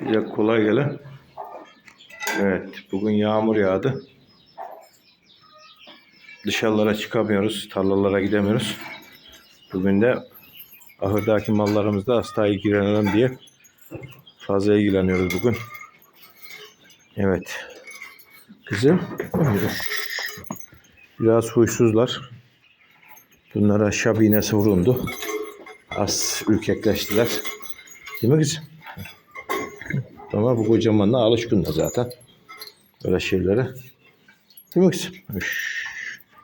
Bize kolay gele. Evet, bugün yağmur yağdı. Dışarılara çıkamıyoruz, tarlalara gidemiyoruz. Bugün de ahırdaki mallarımızda hastaya ilgilenelim diye fazla ilgileniyoruz bugün. Evet. Kızım. Biraz huysuzlar. Bunlara şab iğnesi vuruldu. Az ürkekleştiler. Değil mi kızım? Ama bu kocamanla alışkın da zaten. Böyle şeylere. Değil mi kızım? Üş.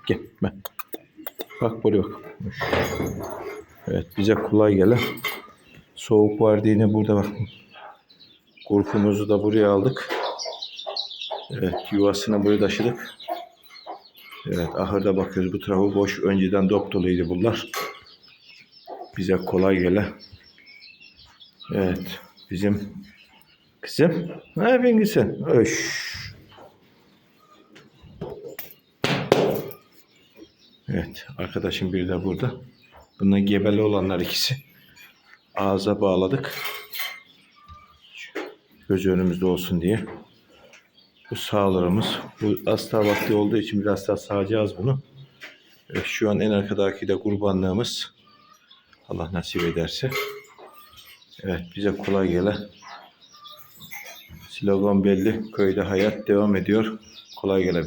Gel. Ben. Bak buraya bak. Üş. Evet bize kolay gele. Soğuk vardı yine burada bak. Kurkumuzu da buraya aldık. Evet yuvasını buraya taşıdık. Evet ahırda bakıyoruz bu tarafı boş. Önceden dop doluydu bunlar. Bize kolay gele. Evet bizim kızım. Ne yapıyorsun sen? Öş. Evet arkadaşım biri de burada. Bunlar gebeli olanlar ikisi. Ağza bağladık. Göz önümüzde olsun diye. Bu sağlarımız. Bu hasta vakti olduğu için biraz daha sağacağız bunu. Evet, şu an en arkadaki de kurbanlığımız. Allah nasip ederse. Evet bize kolay gele. Slogan belli. Köyde hayat devam ediyor. Kolay gele.